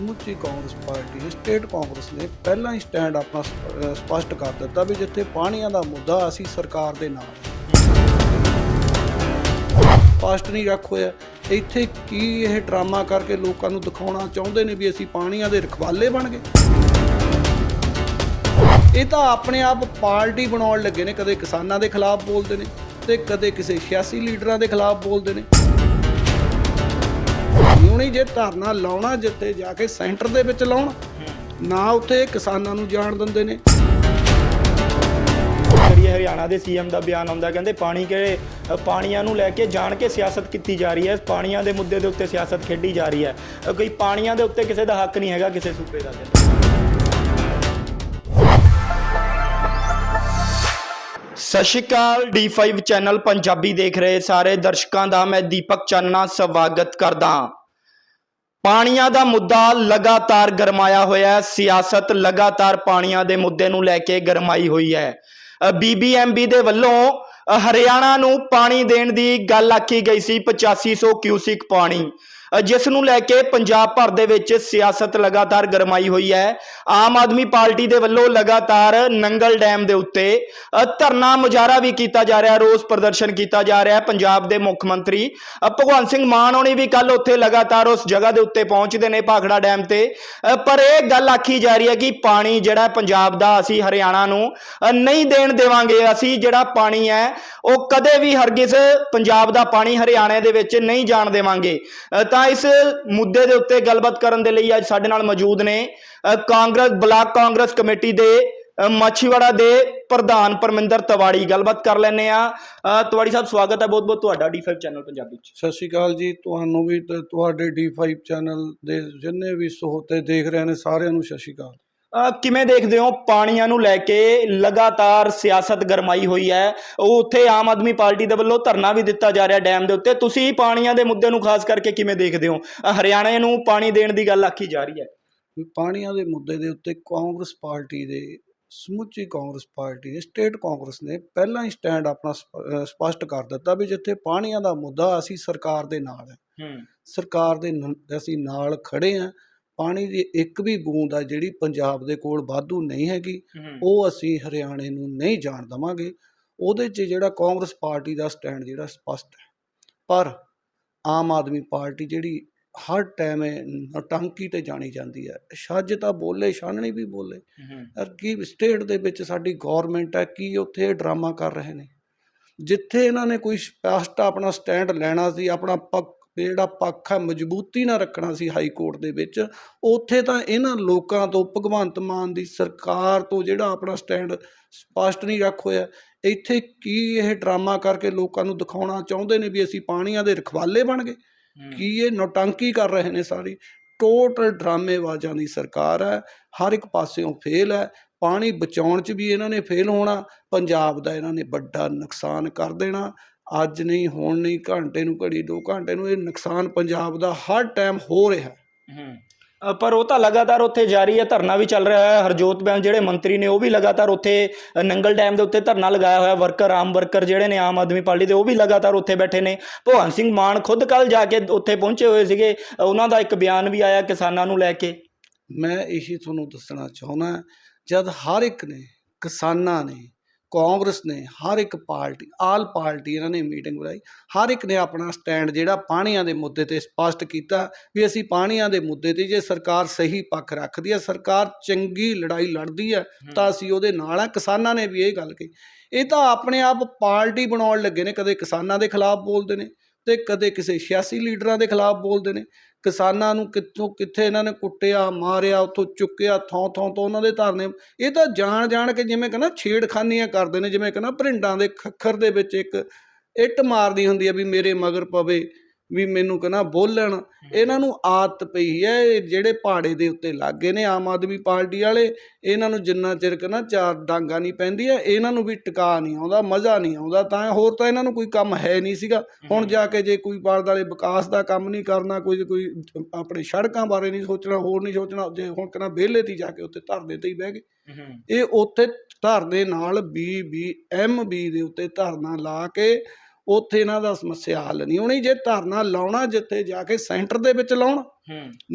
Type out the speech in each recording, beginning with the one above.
ਸਮੁੱਚੀ Congress party state Congress ਨੇ ਪਹਿਲਾਂ ਹੀ ਸਟੈਂਡ ਆਪਣਾ ਸਪ- ਸਪਸ਼ਟ ਕਰ ਦਿੱਤਾ ਵੀ ਜਿੱਥੇ ਪਾਣੀਆਂ ਦਾ ਮੁੱਦਾ ਅਸੀਂ ਸਰਕਾਰ ਦੇ ਨਾਲ ਸਪਸ਼ਟ ਨਹੀਂ ਰੱਖ ਹੋਇਆ। ਇੱਥੇ ਕੀ ਇਹ ਡਰਾਮਾ ਕਰਕੇ ਲੋਕਾਂ ਨੂੰ ਦਿਖਾਉਣਾ ਚਾਹੁੰਦੇ ਨੇ ਵੀ ਅਸੀਂ ਪਾਣੀਆਂ ਦੇ ਰਖਵਾਲੇ ਬਣ ਗਏ? ਇਹ ਤਾਂ ਆਪਣੇ ਆਪ ਪਾਰਟੀ ਬਣਾਉਣ ਲੱਗੇ ਨੇ, ਕਦੇ ਕਿਸਾਨਾਂ ਦੇ ਖਿਲਾਫ ਬੋਲਦੇ ਨੇ ਤੇ ਕਦੇ ਕਿਸੇ ਸਿਆਸੀ ਲੀਡਰਾਂ ਦੇ ਖਿਲਾਫ ਬੋਲਦੇ ਨੇ। ਹੁਣੀ ਜੇ ਧਰਨਾ ਲਾਉਣਾ ਜਿੱਥੇ ਜਾ ਕੇ ਸੈਂਟਰ ਦੇ ਵਿੱਚ ਲਾਉਣ ਨਾ ਉੱਥੇ ਕਿਸਾਨਾਂ ਨੂੰ ਜਾਣ ਦਿੰਦੇ ਨੇ। ਕਰੀਏ ਹਰਿਆਣਾ ਦੇ ਸੀਐਮ ਦਾ ਬਿਆਨ ਆਉਂਦਾ ਕਹਿੰਦੇ ਪਾਣੀ ਕੇ ਪਾਣੀਆਂ ਨੂੰ ਲੈ ਕੇ ਜਾਣ ਕੇ ਸਿਆਸਤ ਕੀਤੀ ਜਾ ਰਹੀ ਹੈ। ਪਾਣੀਆਂ ਦੇ ਮੁੱਦੇ ਦੇ ਉੱਤੇ ਸਿਆਸਤ ਖੇਡੀ ਜਾ ਰਹੀ ਹੈ। ਅ, ਕੋਈ ਪਾਣੀਆਂ ਦੇ ਉੱਤੇ ਕਿਸੇ ਦਾ ਹੱਕ ਨਹੀਂ ਹੈਗਾ ਕਿਸੇ ਸੂਬੇ ਦਾ। ਸਤਿ ਸ਼੍ਰੀ ਅਕਾਲ D5 ਚੈਨਲ ਪੰਜਾਬੀ ਦੇਖ ਰਹੇ ਸਾਰੇ ਦਰਸ਼ਕਾਂ ਦਾ ਮੈਂ ਦੀਪਕ ਚੰਨਾ ਸਵਾਗਤ ਕਰਦਾ ਹਾਂ। ਪਾਣੀਆਂ ਦਾ ਮੁੱਦਾ ਲਗਾਤਾਰ ਗਰਮਾਇਆ ਹੋਇਆ ਹੈ। ਸਿਆਸਤ ਲਗਾਤਾਰ ਪਾਣੀਆਂ ਦੇ ਮੁੱਦੇ ਨੂੰ ਲੈ ਕੇ ਗਰਮਾਈ ਹੋਈ ਹੈ। ਬੀਬੀਐਮਬੀ ਦੇ ਵੱਲੋਂ ਹਰਿਆਣਾ ਨੂੰ ਪਾਣੀ ਦੇਣ ਦੀ ਗੱਲ ਆਖੀ ਗਈ ਸੀ 8500 ਕਿਊਸਿਕ ਪਾਣੀ। ਜਿਸ ਨੂੰ ਲੈ ਕੇ ਪੰਜਾਬ ਭਰ ਦੇ ਵਿੱਚ ਸਿਆਸਤ ਲਗਾਤਾਰ ਗਰਮਾਈ ਹੋਈ ਹੈ। ਆਮ ਆਦਮੀ ਪਾਰਟੀ ਦੇ ਵੱਲੋਂ ਲਗਾਤਾਰ ਨੰਗਲ ਡੈਮ ਦੇ ਉੱਤੇ ਧਰਨਾ ਮੁਜ਼ਾਹਰਾ ਵੀ ਕੀਤਾ ਜਾ ਰਿਹਾ, ਰੋਸ ਪ੍ਰਦਰਸ਼ਨ ਕੀਤਾ ਜਾ ਰਿਹਾ ਪੰਜਾਬ ਦੇ ਮੁੱਖ ਮੰਤਰੀ। ਭਗਵੰਤ ਸਿੰਘ ਮਾਨ ਹੋਣੀ ਵੀ ਕੱਲ ਉੱਥੇ ਲਗਾਤਾਰ ਉਸ ਜਗ੍ਹਾ ਦੇ ਉੱਤੇ ਪਹੁੰਚਦੇ ਨੇ ਭਾਖੜਾ ਡੈਮ ਤੇ। ਪਰ ਇਹ ਗੱਲ ਆਖੀ ਜਾ ਰਹੀ ਹੈ ਕਿ ਪਾਣੀ ਜਿਹੜਾ ਪੰਜਾਬ ਦਾ ਅਸੀਂ ਹਰਿਆਣਾ ਨੂੰ ਨਹੀਂ ਦੇਣ ਦੇਵਾਂਗੇ, ਅਸੀਂ ਜਿਹੜਾ ਪਾਣੀ ਹੈ, ਉਹ ਕਦੇ ਵੀ ਹਰਗਿਜ਼ ਪੰਜਾਬ ਦਾ ਪਾਣੀ ਹਰਿਆਣੇ ਦੇ ਵਿੱਚ ਨਹੀਂ ਜਾਣ ਦੇਵਾਂਗੇ। ਤਾਂ ਤਾਂ ਇਸ ਮੁੱਦੇ ਦੇ ਉੱਤੇ ਗੱਲਬਾਤ ਕਰਨ ਦੇ ਲਈ ਅੱਜ ਸਾਡੇ ਨਾਲ ਮੌਜੂਦ ਨੇ ਕਾਂਗਰਸ, ਬਲਾਕ ਕਾਂਗਰਸ ਕਮੇਟੀ ਦੇ ਮਾਛੀਵਾੜਾ ਦੇ ਪ੍ਰਧਾਨ ਪਰਮਿੰਦਰ ਤਵਾੜੀ। ਗੱਲਬਾਤ ਕਰ ਲੈਨੇ ਆ ਤਵਾੜੀ ਸਾਹਿਬ, ਸਵਾਗਤ ਹੈ ਬਹੁਤ ਬਹੁਤ ਤੁਹਾਡਾ ਡੀ5 ਚੈਨਲ ਪੰਜਾਬੀ ਚ। ਸਤਿ ਸ਼੍ਰੀ ਅਕਾਲ ਜੀ। ਤੁਹਾਨੂੰ ਵੀ ਤੇ ਤੁਹਾਡੇ D5 ਚੈਨਲ ਦੇ ਜਿੰਨੇ ਵੀ ਸਹੋਤੇ ਦੇਖ ਰਹੇ ਨੇ, ਸਾਰਿਆਂ ਨੂੰ ਸਤਿ ਸ਼੍ਰੀ ਅਕਾਲ। ਕਿਵੇਂ ਦੇਖਦੇ ਹੋ? ਪਾਣੀਆਂ ਨੂੰ ਲੈ ਕੇ ਲਗਾਤਾਰ ਸਿਆਸਤ ਗਰਮਾਈ ਹੋਈ ਹੈ। ਉਹ ਉੱਥੇ ਆਮ ਆਦਮੀ ਪਾਰਟੀ ਦੇ ਵੱਲੋਂ ਧਰਨਾ ਵੀ ਦਿੱਤਾ ਜਾ ਰਿਹਾ ਡੈਮ ਦੇ ਉੱਤੇ। ਤੁਸੀਂ ਪਾਣੀਆਂ ਦੇ ਮੁੱਦੇ ਨੂੰ ਖਾਸ ਕਰਕੇ ਕਿਵੇਂ ਦੇਖਦੇ ਹੋ? ਹਰਿਆਣੇ ਨੂੰ ਪਾਣੀ ਦੇਣ ਦੀ ਗੱਲ ਆਖੀ ਜਾ ਰਹੀ ਹੈ। ਪਾਣੀਆਂ ਦੇ ਮੁੱਦੇ ਦੇ ਉੱਤੇ ਕਾਂਗਰਸ ਪਾਰਟੀ ਦੇ ਸਮੁੱਚੀ ਕਾਂਗਰਸ ਪਾਰਟੀ ਨੇ ਸਟੇਟ ਕਾਂਗਰਸ ਨੇ ਪਹਿਲਾਂ ਹੀ ਸਟੈਂਡ ਆਪਣਾ ਸਪਸ਼ਟ ਕਰ ਦਿੱਤਾ ਵੀ ਜਿੱਥੇ ਪਾਣੀਆਂ ਦਾ ਮੁੱਦਾ ਅਸੀਂ ਸਰਕਾਰ ਦੇ ਨਾਲ ਹੈ। ਸਰਕਾਰ ਦੇ ਅਸੀਂ ਨਾਲ ਖੜੇ ਆ ਪਾਣੀ ਦੀ ਇੱਕ ਵੀ ਬੂੰਦ ਆ ਜਿਹੜੀ ਪੰਜਾਬ ਦੇ ਕੋਲ ਵਾਧੂ ਨਹੀਂ ਹੈਗੀ ਉਹ ਅਸੀਂ ਹਰਿਆਣੇ ਨੂੰ ਨਹੀਂ ਜਾਣ ਦਵਾਂਗੇ। ਉਹਦੇ 'ਚ ਜਿਹੜਾ ਕਾਂਗਰਸ ਪਾਰਟੀ ਦਾ ਸਟੈਂਡ ਜਿਹੜਾ ਸਪਸ਼ਟ ਹੈ। ਪਰ ਆਮ ਆਦਮੀ ਪਾਰਟੀ ਜਿਹੜੀ ਹਰ ਟਾਈਮ ਨਟੰਕੀ ਤੇ ਜਾਣੀ ਜਾਂਦੀ ਹੈ। ਛੱਜ ਤਾਂ ਬੋਲੇ ਛਾਨਣੀ ਵੀ ਬੋਲੇ। ਯਾਰ ਕੀ ਸਟੇਟ ਦੇ ਵਿੱਚ ਸਾਡੀ ਗਵਰਨਮੈਂਟ ਹੈ ਕੀ ਉੱਥੇ ਡਰਾਮਾ ਕਰ ਰਹੇ ਨੇ? ਜਿੱਥੇ ਇਹਨਾਂ ਨੇ ਕੋਈ ਸਪਸ਼ਟ ਆਪਣਾ ਸਟੈਂਡ ਲੈਣਾ ਸੀ ਆਪਣਾ ਜਿਹੜਾ ਪੱਖ ਹੈ ਮਜ਼ਬੂਤੀ ਨਾਲ ਰੱਖਣਾ ਸੀ ਹਾਈ ਕੋਰਟ ਦੇ ਵਿੱਚ ਉੱਥੇ ਤਾਂ ਇਹਨਾਂ ਲੋਕਾਂ ਤੋਂ ਭਗਵੰਤ ਮਾਨ ਦੀ ਸਰਕਾਰ ਤੋਂ ਜਿਹੜਾ ਆਪਣਾ ਸਟੈਂਡ ਸਪਸ਼ਟ ਨਹੀਂ ਰੱਖ ਹੋਇਆ। ਇੱਥੇ ਕੀ ਇਹ ਡਰਾਮਾ ਕਰਕੇ ਲੋਕਾਂ ਨੂੰ ਦਿਖਾਉਣਾ ਚਾਹੁੰਦੇ ਨੇ ਵੀ ਅਸੀਂ ਪਾਣੀਆਂ ਦੇ ਰਖਵਾਲੇ ਬਣ ਗਏ? ਕੀ ਇਹ ਨੌਟੰਕੀ ਕਰ ਰਹੇ ਨੇ ਸਾਰੀ? ਟੋਟਲ ਡਰਾਮੇਬਾਜ਼ਾਂ ਦੀ ਸਰਕਾਰ ਹੈ ਹਰ ਇੱਕ ਪਾਸਿਓਂ ਫੇਲ ਹੈ। ਪਾਣੀ ਬਚਾਉਣ 'ਚ ਵੀ ਇਹਨਾਂ ਨੇ ਫੇਲ ਹੋਣਾ ਪੰਜਾਬ ਦਾ ਇਹਨਾਂ ਨੇ ਵੱਡਾ ਨੁਕਸਾਨ ਕਰ ਦੇਣਾ। ਅੱਜ ਨਹੀਂ ਹੁਣ ਨਹੀਂ ਘੰਟੇ ਨੂੰ ਘੜੀ ਦੋ ਘੰਟੇ ਨੂੰ ਇਹ ਨੁਕਸਾਨ ਪੰਜਾਬ ਦਾ ਹਰ ਟਾਈਮ ਹੋ ਰਿਹਾ ਹੈ। ਅ, ਪਰ ਉਹ ਤਾਂ ਲਗਾਤਾਰ ਉੱਥੇ ਜਾਰੀ ਹੈ ਧਰਨਾ ਵੀ ਚੱਲ ਰਿਹਾ ਹੈ। ਹਰਜੋਤ ਬੈਂਸ ਜਿਹੜੇ ਮੰਤਰੀ ਨੇ ਉਹ ਵੀ ਲਗਾਤਾਰ ਉੱਥੇ ਅ, ਨੰਗਲ ਡੈਮ ਦੇ ਉੱਤੇ ਧਰਨਾ ਲਗਾਇਆ ਹੋਇਆ। ਵਰਕਰ ਆਮ ਵਰਕਰ ਜਿਹੜੇ ਨੇ ਆਮ ਆਦਮੀ ਪਾਰਟੀ ਦੇ ਉਹ ਵੀ ਲਗਾਤਾਰ ਉੱਥੇ ਬੈਠੇ ਨੇ। ਭਗਵੰਤ ਸਿੰਘ ਮਾਨ ਖੁਦ ਕੱਲ ਜਾ ਕੇ ਉੱਥੇ ਪਹੁੰਚੇ ਹੋਏ ਸੀਗੇ। ਅ, ਉਹਨਾਂ ਦਾ ਇੱਕ ਬਿਆਨ ਵੀ ਆਇਆ ਕਿਸਾਨਾਂ ਨੂੰ ਲੈ ਕੇ। ਮੈਂ ਇਹੀ ਤੁਹਾਨੂੰ ਦੱਸਣਾ ਚਾਹੁੰਦਾ ਜਦ ਹਰ ਇੱਕ ਨੇ ਕਿਸਾਨਾਂ ਨੇ ਕਾਂਗਰਸ ਨੇ ਹਰ ਇੱਕ ਪਾਰਟੀ ਆਲ ਪਾਰਟੀ ਇਹਨਾਂ ਨੇ ਮੀਟਿੰਗ ਬੁਲਾਈ। ਹਰ ਇੱਕ ਨੇ ਆਪਣਾ ਸਟੈਂਡ ਜਿਹੜਾ ਪਾਣੀਆਂ ਦੇ ਮੁੱਦੇ ਤੇ ਸਪਸ਼ਟ ਕੀਤਾ ਵੀ ਅਸੀਂ ਪਾਣੀਆਂ ਦੇ ਮੁੱਦੇ ਤੇ ਜੇ ਸਰਕਾਰ ਸਹੀ ਪੱਖ ਰੱਖਦੀ ਹੈ ਸਰਕਾਰ ਚੰਗੀ ਲੜਾਈ ਲੜਦੀ ਹੈ ਤਾਂ ਅਸੀਂ ਉਹਦੇ ਨਾਲ ਆ ਕਿਸਾਨਾਂ ਨੇ ਵੀ ਇਹ ਗੱਲ ਕਹੀ। ਇਹ ਤਾਂ ਆਪਣੇ ਆਪ ਪਾਰਟੀ ਬਣਾਉਣ ਲੱਗੇ ਨੇ। ਕਦੇ ਕਿਸਾਨਾਂ ਦੇ ਖਿਲਾਫ ਬੋਲਦੇ ਨੇ ਤੇ ਕਦੇ ਕਿਸੇ ਸਿਆਸੀ ਲੀਡਰਾਂ ਦੇ ਖਿਲਾਫ ਬੋਲਦੇ ਨੇ। ਕਿਸਾਨਾਂ ਨੂੰ ਕਿੱਥੋਂ ਕਿੱਥੇ ਇਹਨਾਂ ਨੇ ਕੁੱਟਿਆ, ਮਾਰਿਆ, ਉੱਥੋਂ ਚੁੱਕਿਆ, ਥਾਂ ਥਾਂ ਤੋਂ ਉਹਨਾਂ ਦੇ ਧਰਨੇ। ਇਹ ਤਾਂ ਜਾਣ ਜਾਣ ਕੇ ਜਿਵੇਂ ਕਹਿੰਦਾ ਛੇੜਖਾਨੀਆਂ ਕਰਦੇ ਨੇ, ਜਿਵੇਂ ਕਹਿੰਦਾ ਭਰਿੰਡਾਂ ਦੇ ਖੱਖਰ ਦੇ ਵਿੱਚ ਇੱਕ ਇੱਟ ਮਾਰਦੀ ਹੁੰਦੀ ਹੈ ਵੀ ਮੇਰੇ ਮਗਰ ਪਵੇ। ਵੀ ਮੈਨੂੰ ਕਹਿੰਦਾ ਬੋਲਣ। ਇਹਨਾਂ ਨੂੰ ਆਦਤ ਪਈ ਹੈ ਇਹ ਜਿਹੜੇ ਪਹਾੜੇ ਦੇ ਉੱਤੇ ਲੱਗੇ ਨੇ ਆਮ ਆਦਮੀ ਪਾਰਟੀ ਵਾਲੇ ਇਹਨਾਂ ਨੂੰ ਜਿੰਨਾ ਚਿਰ ਕਹਿੰਦਾ ਚਾਰ ਡਾਂਗਾ ਨਹੀਂ ਪੈਂਦੀ ਹੈ ਇਹਨਾਂ ਨੂੰ ਵੀ ਟਿਕਾ ਨਹੀਂ ਆਉਂਦਾ ਮਜ਼ਾ ਨਹੀਂ ਆਉਂਦਾ ਤਾਂ ਹੋਰ ਤਾਂ ਇਹਨਾਂ ਨੂੰ ਕੋਈ ਕੰਮ ਹੈ ਨਹੀਂ ਸੀਗਾ। ਹੁਣ ਜਾ ਕੇ ਜੇ ਕੋਈ ਬਾੜ ਵਾਲੇ ਵਿਕਾਸ ਦਾ ਕੰਮ ਨਹੀਂ ਕਰਨਾ ਕੋਈ ਕੋਈ ਆਪਣੇ ਸੜਕਾਂ ਬਾਰੇ ਨਹੀਂ ਸੋਚਣਾ ਹੋਰ ਨਹੀਂ ਸੋਚਣਾ ਜੇ ਹੁਣ ਕਹਿੰਦਾ ਵਿਹਲੇ ਤੇ ਜਾ ਕੇ ਉੱਥੇ ਧਰਨੇ ਤੇ ਹੀ ਬਹਿ ਗਏ। ਇਹ ਉੱਥੇ ਧਰਨੇ ਨਾਲ ਬੀ ਬੀ ਐਮ ਬੀ ਦੇ ਉੱਤੇ ਧਰਨਾ ਲਾ ਕੇ ਉੱਥੇ ਇਹਨਾਂ ਦਾ ਸਮੱਸਿਆ ਹੱਲ ਨਹੀਂ ਹੋਣੀ ਜੇ ਧਰਨਾ ਲਾਉਣਾ ਜਿੱਥੇ ਜਾ ਕੇ ਸੈਂਟਰ ਦੇ ਵਿੱਚ ਲਾਉਣ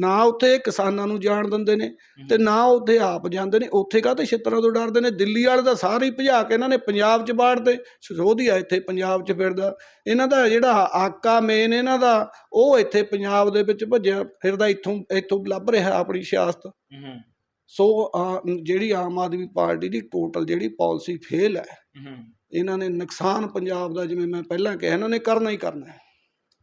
ਨਾ ਉੱਥੇ ਕਿਸਾਨਾਂ ਨੂੰ ਜਾਣ ਦਿੰਦੇ ਨੇ ਤੇ ਨਾ ਉੱਥੇ ਆਪ ਜਾਂਦੇ ਨੇ ਉੱਥੇ ਕਾਹਤੇ ਛਿੱਤਰਾਂ ਤੋਂ ਡਰਦੇ ਨੇ? ਦਿੱਲੀ ਵਾਲੇ ਤਾਂ ਸਾਰੇ ਭਜਾ ਕੇ ਇਹਨਾਂ ਨੇ ਪੰਜਾਬ 'ਚ ਬਾੜਦੇ ਸੋਧੀਆ ਇੱਥੇ ਪੰਜਾਬ 'ਚ ਫਿਰਦਾ। ਇਹਨਾਂ ਦਾ ਜਿਹੜਾ ਆਕਾ ਮੇਨ ਇਹਨਾਂ ਦਾ ਉਹ ਇੱਥੇ ਪੰਜਾਬ ਦੇ ਵਿੱਚ ਭੱਜਿਆ ਫਿਰਦਾ ਇੱਥੋਂ ਇੱਥੋਂ ਲੱਭ ਰਿਹਾ ਆਪਣੀ ਸਿਆਸਤ। ਸੋ ਜਿਹੜੀ ਆਮ ਆਦਮੀ ਪਾਰਟੀ ਦੀ ਟੋਟਲ ਜਿਹੜੀ ਪਾਲਿਸੀ ਫੇਲ ਹੈ ਹੂੰ। ਇਹਨਾਂ ਨੇ ਨੁਕਸਾਨ ਪੰਜਾਬ ਦਾ ਜਿਵੇਂ ਮੈਂ ਪਹਿਲਾਂ ਕਿਹਾ, ਇਹਨਾਂ ਨੇ ਕਰਨਾ ਹੀ ਕਰਨਾ ਹੈ।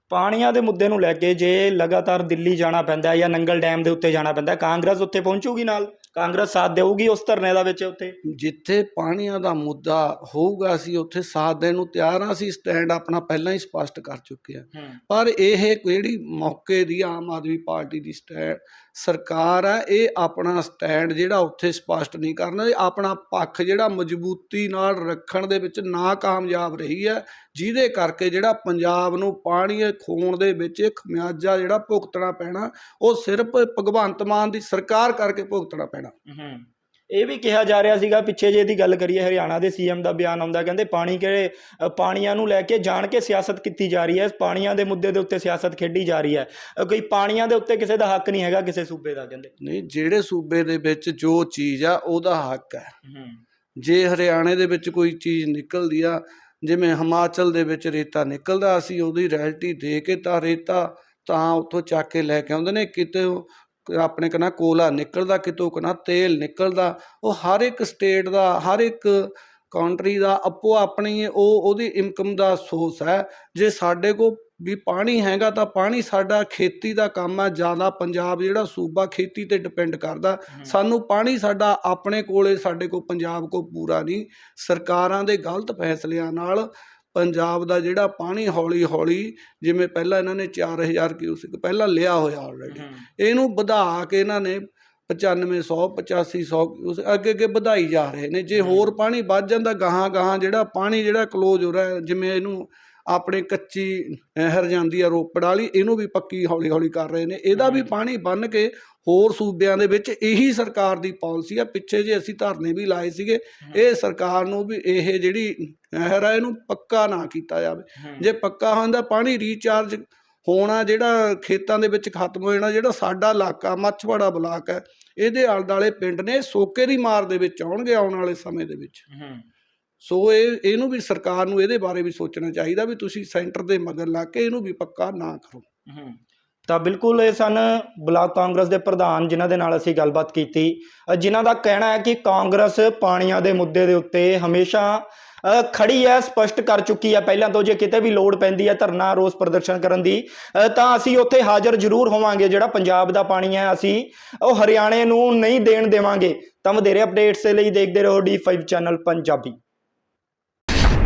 ਪਾਣੀਆਂ ਦੇ ਮੁੱਦੇ ਨੂੰ ਲੈ ਕੇ ਜੇ ਲਗਾਤਾਰ ਦਿੱਲੀ ਜਾਣਾ ਪੈਂਦਾ ਜਾਂ ਨੰਗਲ ਡੈਮ ਦੇ ਉੱਤੇ ਜਾਣਾ ਪੈਂਦਾ ਕਾਂਗਰਸ ਉੱਥੇ ਪਹੁੰਚੂਗੀ ਨਾਲ। ਕਾਂਗਰਸ ਸਾਥ ਦੇਊਗੀ ਉਸ ਧਰਨੇ ਦਾ ਵਿੱਚ ਉੱਥੇ? ਜਿੱਥੇ ਪਾਣੀਆਂ ਦਾ ਮੁੱਦਾ ਹੋਊਗਾ ਅਸੀਂ ਉੱਥੇ ਸਾਥ ਦੇਣ ਨੂੰ ਤਿਆਰ ਹਾਂ। ਅਸੀਂ ਸਟੈਂਡ ਆਪਣਾ ਪਹਿਲਾਂ ਹੀ ਸਪਸ਼ਟ ਕਰ ਚੁੱਕੇ ਹਾਂ। ਪਰ ਇਹ ਜਿਹੜੀ ਮੌਕੇ ਦੀ ਆਮ ਆਦਮੀ ਪਾਰਟੀ ਦੀ ਸਟੈਂਡ ਸਰਕਾਰ ਹੈ ਇਹ ਆਪਣਾ ਸਟੈਂਡ ਜਿਹੜਾ ਉੱਥੇ ਸਪਸ਼ਟ ਨਹੀਂ ਕਰਨਾ। ਆਪਣਾ ਪੱਖ ਜਿਹੜਾ ਮਜ਼ਬੂਤੀ ਨਾਲ ਰੱਖਣ ਦੇ ਵਿੱਚ ਨਾ ਕਾਮਯਾਬ ਰਹੀ ਹੈ। ਜਿਹਦੇ ਕਰਕੇ ਜਿਹੜਾ ਪੰਜਾਬ ਨੂੰ ਪਾਣੀ ਖੋਣ ਦੇ ਵਿੱਚ ਇਹ ਖਮਿਆਜਾ ਜਿਹੜਾ ਭੁਗਤਣਾ ਪੈਣਾ ਉਹ ਸਿਰਫ ਭਗਵੰਤ ਮਾਨ ਦੀ ਸਰਕਾਰ ਕਰਕੇ ਭੁਗਤਣਾ ਪੈਣਾ। ਇਹ ਵੀ ਕਿਹਾ ਜਾ ਰਿਹਾ ਸੀਗਾ ਪਿੱਛੇ ਜੇ ਦੀ ਗੱਲ ਕਰੀਏ ਹਰਿਆਣਾ ਦੇ ਸੀਐਮ ਦਾ ਬਿਆਨ ਆਉਂਦਾ ਕਹਿੰਦੇ ਪਾਣੀ ਕੇ ਅ, ਪਾਣੀਆਂ ਨੂੰ ਲੈ ਕੇ ਜਾਣ ਕੇ ਸਿਆਸਤ ਕੀਤੀ ਜਾ ਰਹੀ ਹੈ ਪਾਣੀਆਂ ਦੇ ਮੁੱਦੇ ਦੇ ਉੱਤੇ ਸਿਆਸਤ ਖੇਡੀ ਜਾ ਰਹੀ ਹੈ। ਕੋਈ ਪਾਣੀਆਂ ਦੇ ਉੱਤੇ ਕਿਸੇ ਦਾ ਹੱਕ ਨਹੀਂ ਹੈਗਾ ਕਿਸੇ ਸੂਬੇ ਦਾ ਕਹਿੰਦੇ। ਨਹੀਂ ਜਿਹੜੇ ਸੂਬੇ ਦੇ ਵਿੱਚ ਜੋ ਚੀਜ਼ ਆ ਉਹਦਾ ਹੱਕ ਹੂੰ। ਜੇ ਹਰਿਆਣੇ ਦੇ ਵਿੱਚ ਕੋਈ ਚੀਜ਼ ਨਿਕਲਦੀ ਆ ਜਿਵੇਂ ਹਿਮਾਚਲ ਦੇ ਵਿੱਚ ਰੇਤਾ ਨਿਕਲਦਾ, ਅਸੀਂ ਉਹਦੀ ਰੈਲਟੀ ਦੇ ਕੇ ਤਾਂ ਰੇਤਾ ਤਾਂ ਉੱਥੋਂ ਚੱਕ ਕੇ ਲੈ ਕੇ ਆਉਂਦੇ ਨੇ। ਕਿਤੇ ਉਹ ਆਪਣੇ ਕਨਾ ਕੋਲਾ ਨਿਕਲਦਾ, ਕਿਤੋਂ ਕਨਾ ਤੇਲ ਨਿਕਲਦਾ। ਉਹ ਹਰ ਇੱਕ ਸਟੇਟ ਦਾ, ਹਰ ਇੱਕ ਕੰਟਰੀ ਦਾ ਆਪੋ ਆਪਣੀ ਉਹ, ਉਹਦੀ ਇਨਕਮ ਦਾ ਸੋਰਸ ਹੈ। ਜੇ ਸਾਡੇ ਕੋਲ ਵੀ ਪਾਣੀ ਹੈਗਾ ਤਾਂ ਪਾਣੀ ਸਾਡਾ ਖੇਤੀ ਦਾ ਕੰਮ ਹੈ ਜ਼ਿਆਦਾ ਪੰਜਾਬ ਜਿਹੜਾ ਸੂਬਾ ਖੇਤੀ ਤੇ ਡਿਪੈਂਡ ਕਰਦਾ। ਸਾਨੂੰ ਪਾਣੀ ਸਾਡਾ ਆਪਣੇ ਕੋਲੇ ਸਾਡੇ ਕੋਲ ਪੰਜਾਬ ਕੋ ਪੂਰਾ ਨਹੀਂ। ਸਰਕਾਰਾਂ ਦੇ ਗਲਤ ਫੈਸਲਿਆਂ ਨਾਲ ਪੰਜਾਬ ਦਾ ਜਿਹੜਾ ਪਾਣੀ ਹੌਲੀ ਹੌਲੀ ਜਿਵੇਂ ਪਹਿਲਾਂ ਇਹਨਾਂ ਨੇ 4000 ਕਿਊਸਿਕ ਪਹਿਲਾਂ ਲਿਆ ਹੋਇਆ ਆਲਰੇਡੀ ਇਹਨੂੰ ਵਧਾ ਕੇ ਇਹਨਾਂ ਨੇ 9500 8500 ਕਿਊਸਿਕ ਅੱਗੇ ਅੱਗੇ ਵਧਾਈ ਜਾ ਰਹੇ ਨੇ। ਜੇ ਹੋਰ ਪਾਣੀ ਵੱਧ ਜਾਂਦਾ ਗਾਹਾਂ ਗਾਹਾਂ ਜਿਹੜਾ ਪਾਣੀ ਜਿਹੜਾ ਕਲੋਜ਼ ਹੋ ਰਿਹਾ ਜਿਵੇਂ ਇਹਨੂੰ ਆਪਣੇ ਕੱਚੀ ਨਹਿਰ ਜਾਂਦੀ ਆ ਰੋਪੜ ਵਾਲੀ ਇਹਨੂੰ ਵੀ ਪੱਕੀ ਹੌਲੀ ਹੌਲੀ ਕਰ ਰਹੇ ਨੇ। ਇਹਦਾ ਵੀ ਪਾਣੀ ਬੰਨ ਕੇ ਹੋਰ ਸੂਬਿਆਂ ਦੇ ਵਿੱਚ ਇਹੀ ਸਰਕਾਰ ਦੀ ਪਾਲਿਸੀ ਆ। ਪਿੱਛੇ ਜੇ ਅਸੀਂ ਧਰਨੇ ਵੀ ਲਾਏ ਸੀਗੇ ਇਹ ਸਰਕਾਰ ਨੂੰ ਵੀ ਇਹ ਜਿਹੜੀ ਨਹਿਰ ਆ ਇਹਨੂੰ ਪੱਕਾ ਨਾ ਕੀਤਾ ਜਾਵੇ। ਜੇ ਪੱਕਾ ਹੁੰਦਾ ਪਾਣੀ ਰੀਚਾਰਜ ਹੋਣਾ ਜਿਹੜਾ ਖੇਤਾਂ ਦੇ ਵਿੱਚ ਖਤਮ ਹੋ ਜਾਣਾ ਜਿਹੜਾ ਸਾਡਾ ਇਲਾਕਾ ਮੱਛਵਾੜਾ ਬਲਾਕ ਹੈ ਇਹਦੇ ਆਲੇ ਦੁਆਲੇ ਪਿੰਡ ਨੇ ਸੋਕੇ ਦੀ ਮਾਰ ਦੇ ਵਿੱਚ ਆਉਣਗੇ ਆਉਣ ਵਾਲੇ ਸਮੇਂ ਦੇ ਵਿੱਚ। ਸੋ ਇਹ ਇਹਨੂੰ ਵੀ ਸਰਕਾਰ ਨੂੰ ਇਹਦੇ ਬਾਰੇ ਵੀ ਸੋਚਣਾ ਚਾਹੀਦਾ ਵੀ ਤੁਸੀਂ ਸੈਂਟਰ ਦੇ ਮਗਰ ਲਾ ਕੇ ਇਹਨੂੰ ਵੀ ਪੱਕਾ ਨਾ ਕਰੋ। ਤਾਂ ਬਿਲਕੁਲ ਇਹ ਸਨ ਬਲਾਕ ਕਾਂਗਰਸ ਦੇ ਪ੍ਰਧਾਨ ਜਿਨ੍ਹਾਂ ਦੇ ਨਾਲ ਅਸੀਂ ਗੱਲਬਾਤ ਕੀਤੀ। ਅ, ਜਿਨ੍ਹਾਂ ਦਾ ਕਹਿਣਾ ਹੈ ਕਿ ਕਾਂਗਰਸ ਪਾਣੀਆਂ ਦੇ ਮੁੱਦੇ ਦੇ ਉੱਤੇ ਹਮੇਸ਼ਾ ਅ, ਖੜੀ ਹੈ ਸਪਸ਼ਟ ਕਰ ਚੁੱਕੀ ਹੈ। ਪਹਿਲਾਂ ਤੋਂ ਜੇ ਕਿਤੇ ਵੀ ਲੋੜ ਪੈਂਦੀ ਹੈ ਧਰਨਾ ਰੋਸ ਪ੍ਰਦਰਸ਼ਨ ਕਰਨ ਦੀ ਤਾਂ ਅਸੀਂ ਉੱਥੇ ਹਾਜ਼ਰ ਜ਼ਰੂਰ ਹੋਵਾਂਗੇ। ਜਿਹੜਾ ਪੰਜਾਬ ਦਾ ਪਾਣੀ ਹੈ ਅਸੀਂ ਉਹ ਹਰਿਆਣੇ ਨੂੰ ਨਹੀਂ ਦੇਣ ਦੇਵਾਂਗੇ। ਤਾਂ ਵਧੇਰੇ ਅਪਡੇਟਸ ਦੇ ਲਈ ਦੇਖਦੇ ਰਹੋ D5 ਚੈਨਲ ਪੰਜਾਬੀ।